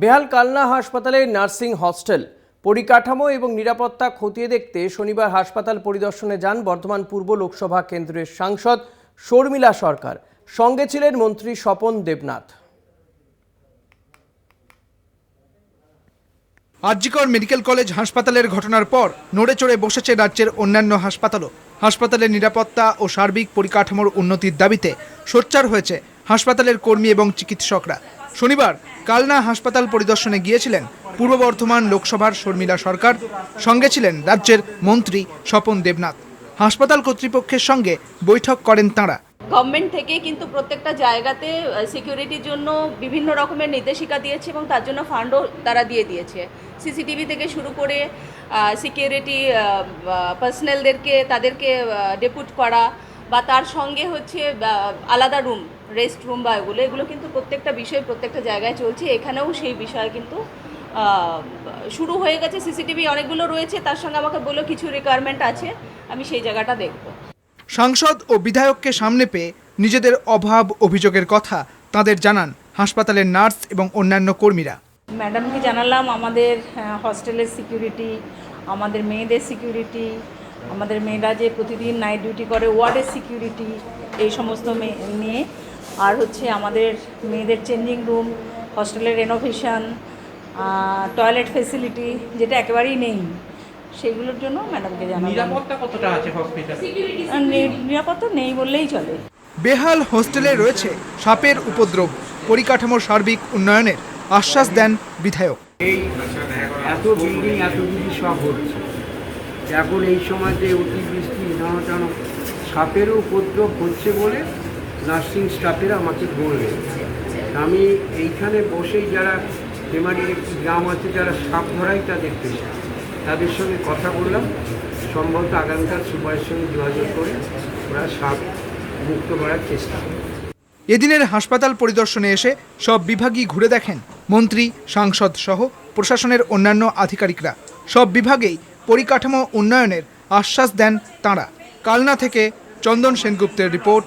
বেহাল কালনা হাসপাতালে nursing hostel. পরিকাঠামো এবং নিরাপত্তা খতিয়ে দেখতে শনিবার হাসপাতাল পরিদর্শনে যান বর্ধমান পূর্ব লোকসভা কেন্দ্রের সাংসদ শর্মিলা সরকার। সঙ্গে ছিলেন মন্ত্রী স্বপন দেবনাথ। আরজিকর মেডিকেল কলেজ হাসপাতালের ঘটনার পর নড়ে চড়ে বসেছে রাজ্যের অন্যান্য হাসপাতালও। হাসপাতালের নিরাপত্তা ও সার্বিক পরিকাঠামোর উন্নতির দাবিতে সোচ্চার হয়েছে হাসপাতালের কর্মী এবং চিকিৎসকরা। শনিবার কালনা হাসপাতাল পরিদর্শনে গিয়েছিলেন পূর্ব বর্ধমান লোকসভার শর্মিলা সরকার, সঙ্গে ছিলেন রাজ্যের মন্ত্রী স্বপন দেবনাথ। হাসপাতাল কর্তৃপক্ষের সঙ্গে বৈঠক করেন তাঁরা। গভর্নমেন্ট থেকে কিন্তু প্রত্যেকটা জায়গাতে সিকিউরিটির জন্য বিভিন্ন রকমের নির্দেশিকা দিয়েছে এবং তার জন্য ফান্ডও তারা দিয়ে দিয়েছে। সিসিটিভি থেকে শুরু করে সিকিউরিটি পার্সোনালদেরকে, তাদেরকে ডেপুট করা বা তার সঙ্গে হচ্ছে আলাদা রুম রেস্ট রুম বা এগুলো এগুলো কিন্তু প্রত্যেকটা বিষয় প্রত্যেকটা জায়গায় চলছে। এখানেও সেই বিষয় কিন্তু শুরু হয়ে গেছে। সিসিটিভি অনেকগুলো রয়েছে তার সঙ্গে আমাকে বলল কিছু রিকোয়ারমেন্ট আছে আমি সেই জায়গাটা দেখব। সাংসদ ও বিধায়ককে সামনে পেয়ে নিজেদের অভাব অভিযোগের কথা তাদের জানান হাসপাতালের নার্স এবং অন্যান্য কর্মীরা। ম্যাডামকে জানালাম আমাদের হস্টেলের সিকিউরিটি আমাদের মেয়েদের সিকিউরিটি আমাদের মেয়েরা যে প্রতিদিন নাইট ডিউটি করে ওয়ার্ডের সিকিউরিটি এই সমস্ত মে- নিয়ে। আর হচ্ছে আমাদের মেয়েদের চেঞ্জিং রুম হস্টেলের রেনোভেশন টয়লেট ফেসিলিটি যেটা একেবারেই নেই সেগুলোর জন্য ম্যাডামকে নিরাপত্তা কতটা আছে হসপিটালে নিরাপত্তা নেই বললেই চলে। বেহাল হোস্টেলে রয়েছে সাপের উপদ্রব পরিকাঠামোর সার্বিক উন্নয়নের আশ্বাস দেন বিধায়ক। এত বিল্ডিং এত কিছু সব হচ্ছে। এখন এই সময় যে অতিবৃষ্টি টানো সাপেরও উপদ্রব হচ্ছে বলে নার্সিং স্টাফেরা আমাকে বললেন। আমি এইখানে বসেই যারা ফেমারির একটি গ্রাম আছে, যারা সাপ ধরাই তাদের পেশা তাদের সঙ্গে কথা বললাম। সম্ভবত আগামীকাল সুপারের সঙ্গে যোগাযোগ করে ওরা সাপ মুক্ত করার চেষ্টা এদিনের হাসপাতাল পরিদর্শনে এসে সব বিভাগই ঘুরে দেখেন। মন্ত্রী, সাংসদ সহ প্রশাসনের অন্যান্য আধিকারিকরা। সব বিভাগেই পরিকাঠামো উন্নয়নের আশ্বাস দেন তাঁরা। কালনা থেকে চন্দন সেনগুপ্তের রিপোর্ট